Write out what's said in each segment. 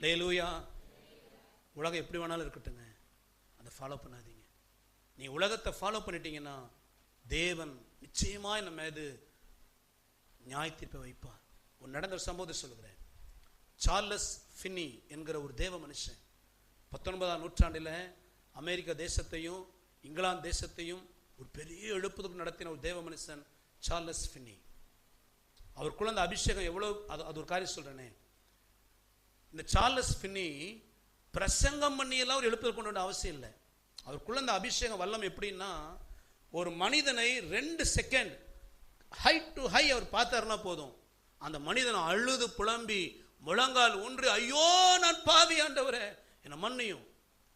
அல்லேலூயா உலகம் எப்படி வேணாலும் இருக்கட்டுங்க அதை ஃபாலோ பண்ணாதீங்க. நீ உலகத்தை ஃபாலோ பண்ணிட்டீங்கன்னா தேவன் நிச்சயமாக நம்ம இது நியாயத்தீர்ப்பை வைப்பார். ஒரு நடந்த ஒரு சம்பவத்தை சொல்லுகிறேன். சார்லஸ் ஃபின்னி என்கிற ஒரு தேவ மனுஷன் பத்தொன்பதாம் நூற்றாண்டில் அமெரிக்க தேசத்தையும் இங்கிலாந்து தேசத்தையும் ஒரு பெரிய எழுப்புதற்கு நடத்தின ஒரு தேவ மனுஷன் சார்லஸ் ஃபின்னி. அவருக்குள்ள அந்த அபிஷேகம் எவ்வளோ அது அது ஒரு காரியம் சொல்கிறேனே இந்த சார்லஸ் ஃபின்னி பிரசங்கம் பண்ணியெல்லாம் ஒரு எழுப்பில் கொண்டு வர அவசியம் இல்லை. அவருக்குள்ள அந்த அபிஷேகம் வல்லம் எப்படின்னா ஒரு மனிதனை ரெண்டு செகண்ட் ஹை டு ஹை அவர் பார்த்தாருன்னா போதும். அந்த மனிதன் அழுது புலம்பி முழங்கால் ஒன்று ஐயோ நான் பாவி ஆண்டவரே! என்னை மன்னியும்.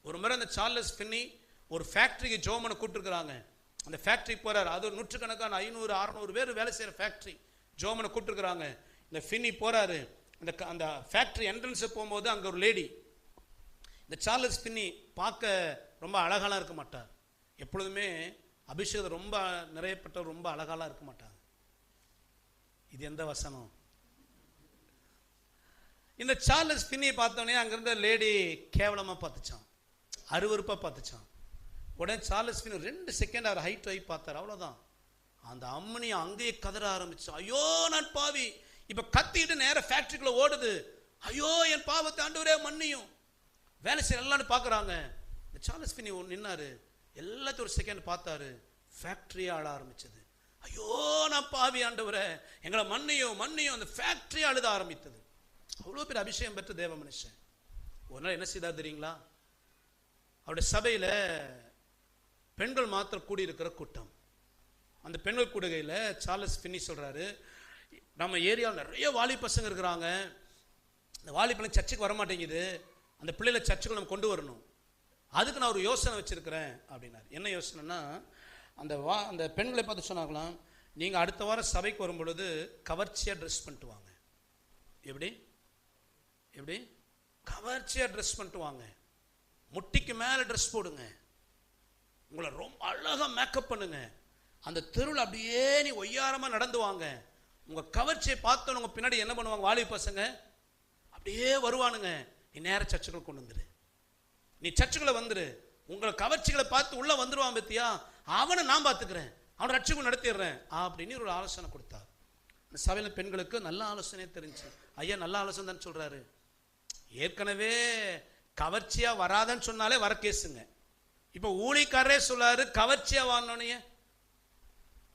ஒரு முறை அந்த சார்லஸ் ஃபின்னி ஒரு ஃபேக்ட்ரிக்கு ஜோமனை கூப்பிட்டுருக்குறாங்க. அந்த ஃபேக்ட்ரிக்கு போகிறார் அது ஒரு நூற்றுக்கணக்கான ஐநூறு அறநூறு பேர் வேலை செய்கிற ஃபேக்ட்ரி ஜோமனை கூப்பிட்டுருக்குறாங்க. இந்த ஃபின்னி போகிறாரு அந்த அந்த ஃபேக்ட்ரி என்ட்ரன்ஸை போகும்போது அங்கே ஒரு லேடி இந்த சார்லஸ் பின்னி பார்க்க ரொம்ப அழகாலாம் இருக்க மாட்டார் எப்பொழுதுமே அபிஷேகம் ரொம்ப நிறையப்பட்டவர் ரொம்ப அழகாலாம் இருக்க மாட்டாங்க. இது எந்த வசனம்? இந்த சார்லஸ் பின்னியை பார்த்தோன்னே அங்கேருந்த லேடி கேவலமாக பார்த்துச்சான் அருவறுப்பாக பார்த்துச்சான் உடனே சார்லஸ் பின்னி ரெண்டு செகண்ட் அவர் ஹைட் வை பார்த்தார். அவ்வளோதான் அந்த அம்மனி அங்கேயே கதற ஆரம்பிச்சு ஐயோ நான் பாவி இப்போ கத்திட்டு நேரா ஃபேக்ட்ரிக்குள்ளே ஓடுது. ஐயோ என் பாவத்தை ஆண்டவரே மன்னியும். வேலை செய்ய எல்லாரும் பார்க்குறாங்க. இந்த சார்லஸ் பின்னி ஒன்று நின்னாரு. எல்லாத்தையும் ஒரு செகண்ட் பார்த்தாரு. ஃபேக்ட்ரியே ஆள ஆரம்பிச்சது. ஐயோ நான் பாவி ஆண்டவரே. எங்களை மன்னியும் மன்னியும். அந்த ஃபேக்ட்ரி அழுத ஆரம்பித்தது. அவ்வளோ பேர் அபிஷேகம் பெற்ற தேவ மனுஷன். ஒரு நாள் என்ன செய்தார் தெரியுங்களா? அவருடைய சபையில் பெண்கள் மாத்திரம் கூடியிருக்கிற கூட்டம். அந்த பெண்கள் கூடுகையில் சார்லஸ் பின்னி சொல்கிறாரு நம்ம ஏரியாவில் நிறைய வாலி பசங்க இருக்கிறாங்க. இந்த வாலி சர்ச்சுக்கு வர மாட்டேங்குது. அந்த பிள்ளைகளை சர்ச்சுக்கு நம்ம கொண்டு வரணும். அதுக்கு நான் ஒரு யோசனை வச்சுருக்கிறேன் அப்படின்னாரு. என்ன யோசனைன்னா அந்த வா அந்த பெண்களை பார்த்து சொன்னாங்களாம் நீங்கள் அடுத்த வாரம் சபைக்கு வரும் பொழுது கவர்ச்சியாக ட்ரெஸ் பண்ணிட்டு வாங்க. எப்படி? எப்படி? கவர்ச்சியாக ட்ரெஸ் பண்ணிட்டு வாங்க. முட்டிக்கு மேலே ட்ரெஸ் போடுங்க. உங்களை ரொம்ப அழகாக மேக்கப் பண்ணுங்க. அந்த தெருவில் அப்படியே நீ ஒய்யாரமாக நடந்து வாங்க. உங்கள் கவர்ச்சியை பார்த்தோன்னு உங்கள் பின்னாடி என்ன பண்ணுவாங்க வாலிப பசங்க? அப்படியே வருவானுங்க. நீ நேர சர்ச்சுக்குள்ள கொண்டு வந்துரு. நீ சர்ச்சுக்குள்ள வந்துரு. உங்களை கவர்ச்சிகளை பார்த்து உள்ளே வந்துருவான் பத்தியா? அவனை நான் பார்த்துக்கிறேன். அவனை ரட்சிக்கும் நடத்திடுறேன். அப்படின்னு ஒரு ஆலோசனை கொடுத்தார். இந்த சபையில் பெண்களுக்கு நல்ல ஆலோசனையே தெரிஞ்சு. ஐயா நல்ல ஆலோசனை தான் சொல்கிறாரு ஏற்கனவே கவர்ச்சியாக வராதன்னு சொன்னாலே வர கேஸுங்க இப்போ ஊழிக்காரரே சொல்லாரு கவர்ச்சியாக வாங்கினோன்னே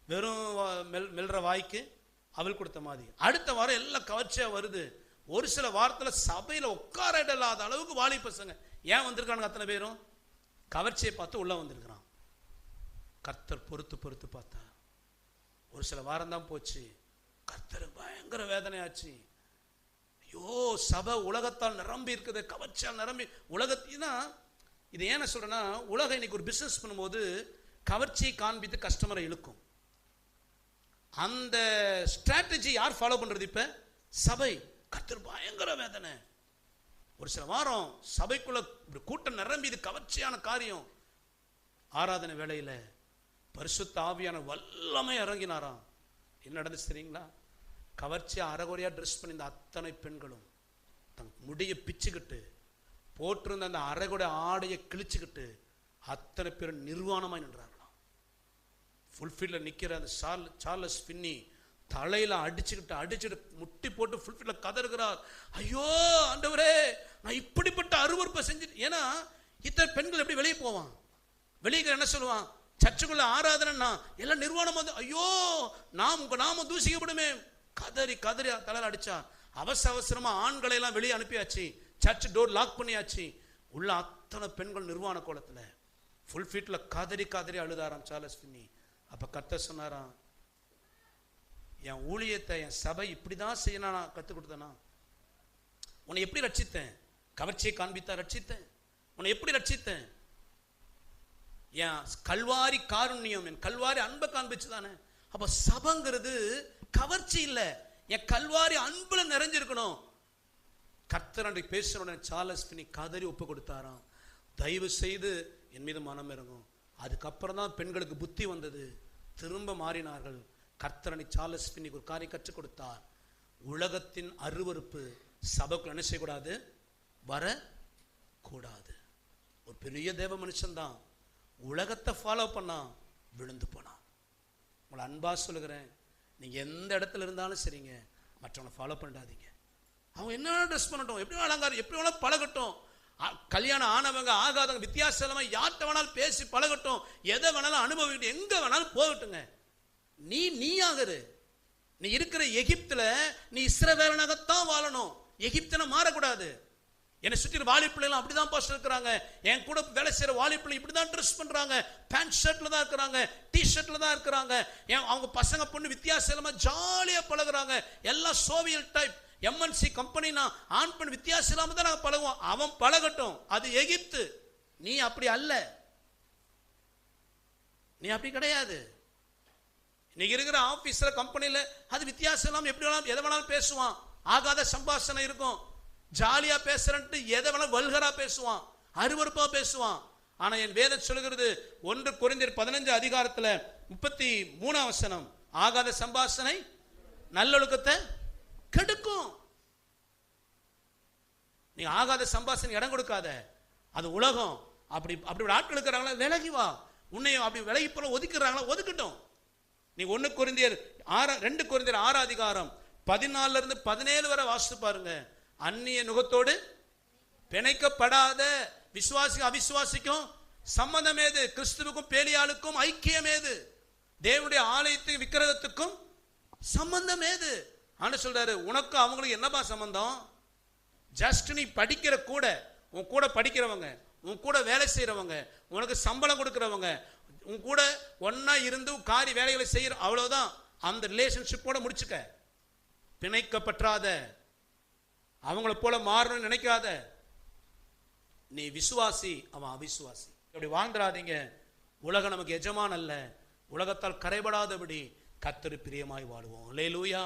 வெறும் மெல் மெல்ற வாய்க்கு அவள் கொடுத்த மாதிரி. அடுத்த வாரம் எல்லாம் கவர்ச்சியாக வருது. ஒரு சில வாரத்தில் சபையில் உட்கார இடலாத இல்லாத அளவுக்கு வாலி பசங்க. ஏன் வந்திருக்கானுங்க அத்தனை பேரும்? கவர்ச்சியை பார்த்து உள்ளே வந்திருக்கிறான். கர்த்தர் பொறுத்து பொறுத்து பார்த்தா ஒரு சில வாரம் தான் போச்சு. கர்த்தர் பயங்கர வேதனையாச்சு. ஐயோ சபை உலகத்தால் நிரம்பி இருக்குது கவர்ச்சியால் நிரம்பி உலகத்தினா இது ஏன் சொல்கிறேன்னா உலகம் இன்னைக்கு ஒரு பிஸ்னஸ் பண்ணும்போது கவர்ச்சியை காண்பித்து கஸ்டமரை இழுக்கும். அந்த ஸ்ட்ராட்டஜி யார் ஃபாலோ பண்றது இப்ப? சபை. கத்தர் பயங்கர வேதனை. ஒரு சில வாரம் சபைக்குள்ள கூட்டம் நிரம்பி இது கவர்ச்சியான காரியம். ஆராதனை வேலையில் பரிசுத்த ஆவியான வல்லமை இறங்கினாராம். என்ன நடந்துச்சு தெரியுங்களா? கவர்ச்சியாக அறகுறையாக ட்ரெஸ் பண்ணியிருந்த அத்தனை பெண்களும் தன் முடியை பிச்சுக்கிட்டு போட்டிருந்த அந்த அரைகுறை ஆடையை கிழிச்சுக்கிட்டு அத்தனை பேரும் நிர்வாணமாய் நின்றார்களாம் ஃபுல்ஃபில்ல நிற்கிற அந்த சார்ல் சார்லஸ் பின்னி தலையில் அடிச்சுக்கிட்டு அடிச்சுட்டு முட்டி போட்டு ஃபுல்ஃபில்ல கதறுகிறார். ஐயோ ஆண்டவரே நான் இப்படிப்பட்ட அருவருப்பை செஞ்சு ஏன்னா இத்தனை பெண்கள் எப்படி வெளியே போவான்? வெளியே என்ன சொல்லுவான்? சர்ச்சுக்குள்ள ஆராதனைன்னா எல்லாம் நிர்வாணம் வந்து ஐயோ நாம் உங்கள் நாம தூசிக்கப்படுமே. கதறி கதறி தலையில் அடிச்சா அவசர அவசரமாக ஆண்களை எல்லாம் வெளியே அனுப்பியாச்சு. சர்ச் டோர் லாக் பண்ணியாச்சு. உள்ள அத்தனை பெண்கள் நிர்வாண கோலத்தில். ஃபுல் ஃபீட்டில் கதறி கதறி அழுதாராம் சார்லஸ் பின்னி. அப்போ கர்த்தர் சொன்னாராம் என் ஊழியத்தை என் சபை இப்படி தான் செய்யணும் நான் கற்றுக் கொடுத்தேனா? உன்னை எப்படி ரட்சித்தேன்? கவர்ச்சியை காண்பித்தா ரட்சித்தேன். உன்னை எப்படி ரட்சித்தேன்? என் கல்வாரி காருண்யம் என் கல்வாரி அன்பை காண்பிச்சு தானே அப்போ சபங்கிறது கவர்ச்சி இல்லை. என் கல்வாரி அன்புல நிறைஞ்சிருக்கணும். கர்த்தர் அன்றைக்கு பேசுகிற உடனே சார்லஸ் பின்னி கதறி ஒப்பு கொடுத்தாராம் தயவு செய்து என் மீது மனம் இறங்கும். அதுக்கப்புறம் தான் பெண்களுக்கு புத்தி வந்தது. திரும்ப மாறினார்கள். கர்த்தரணி சார்லஸ் பின்னிக்கு ஒரு காரியம் கற்றுக் கொடுத்தார். உலகத்தின் அருவருப்பு சபைக்குள் என்ன செய்யக்கூடாது? வர கூடாது ஒரு பெரிய தேவ மனுஷன்தான். உலகத்தை ஃபாலோ பண்ணா விழுந்து போனான். உங்களை அன்பாக சொல்லுகிறேன். நீங்கள் எந்த இடத்துல இருந்தாலும் சரிங்க. மற்றவனை ஃபாலோ பண்ணிடாதீங்க. அவங்க என்ன வேணாலும் ட்ரெஸ் பண்ணட்டும். எப்படி வேணாலும் அலங்காரம் எப்படி வேணாலும் பழகட்டும். கல்யாணம் ஆனவங்க ஆகாதவங்க வித்தியாசமா யார்கிட்ட வேணாலும் பேசி பழகட்டும். எதை வேணாலும் அனுபவிக்கட்டும். எங்க வேணாலும் போகட்டுங்க. நீ நீயாகரு. நீ இருக்கிற எகிப்தில் நீ இஸ்ரவேலனாகத்தான் வாழணும். எகிப்தனை மாறக்கூடாது. என்னை சுற்றி வாலிப்பிள்ளைலாம் அப்படிதான் பாஸ்டர் இருக்கிறாங்க. என் கூட வேலை செய்கிற வாலிப்பிள்ளை இப்படி தான் ட்ரெஸ் பண்ணுறாங்க பேண்ட் ஷர்ட்டில் தான் இருக்கிறாங்க. டி ஷர்ட்டில் தான் இருக்கிறாங்க. என் அவங்க பசங்க பொண்ணு வித்தியாசமாக ஜாலியாக பழகுறாங்க. எல்லாம் சோவியல் டைப் எம்என்சி கம்பெனினா ஆண் பெண் வித்தியாசம் இல்லாமல் தான் நாங்கள் பழகுவோம். அவன் பழகட்டும். அது எகிப்து. நீ அப்படி அல்ல. நீ அப்படி கிடையாது. இன்னைக்கு இருக்கிற ஆஃபீஸில் கம்பெனியில் அது வித்தியாசம் இல்லாமல் எப்படி வேணாலும் எதை வேணாலும் பேசுவான். ஆகாத சம்பாஷணை இருக்கும். ஜாலியாக பேசுறன்ட்டு எதை வேணாலும் வல்கராக பேசுவான். அருவறுப்பாக பேசுவான். ஆனால் என் வேதம் சொல்லுகிறது ஒன்று குறைந்தர் பதினஞ்சு அதிகாரத்தில் முப்பத்தி மூணாம் வசனம் ஆகாத சம்பாஷணை நல்லொழுக்கத்தை கெடுக்கும். நீ ஆகாத சம்பாஷனை இடம் கொடுக்காத. அது உலகம். அப்படி அப்படி ஒரு ஆட்கள் இருக்கிறாங்களா? விலகி வா. உன்னையும் அப்படி விலகி போல ஒதுக்குறாங்களா? ஒதுக்கட்டும். நீ ஒன்று குருந்தியர் ஆற ரெண்டு குருந்தியர் ஆறு அதிகாரம் பதினாலுல இருந்து பதினேழு வரை வாசித்து பாருங்க. அந்நிய நுகத்தோடு பிணைக்கப்படாத. விசுவாசி அவிசுவாசிக்கும் சம்மதம் ஏது? கிறிஸ்துவுக்கும் பேலியாளுக்கும் ஐக்கியம் ஏது? தேவனுடைய ஆலயத்துக்கு விக்கிரகத்துக்கும் சம்பந்தம் ஏது? ஆனால் சொல்கிறாரு உனக்கு அவங்களுக்கு என்னப்பா சம்மந்தம் ஜஸ்ட் நீ படிக்கிற கூட உன் கூட படிக்கிறவங்க உன் கூட வேலை செய்கிறவங்க உனக்கு சம்பளம் கொடுக்குறவங்க உன் கூட ஒன்றா இருந்து காரி வேலைகளை செய்கிற அவ்வளோதான் அந்த ரிலேஷன்ஷிப்போடு முடிச்சுக்க. பிணைக்கப்பற்றாத. அவங்கள போல மாறணும்னு நினைக்காத. நீ விசுவாசி அவன் அவிசுவாசி. அப்படி வாழ்ந்துடாதீங்க உலகம் நமக்கு எஜமான் அல்ல. உலகத்தால் கரைபடாதபடி கத்தரு பிரியமாய் வாழுவோம். லேலூயா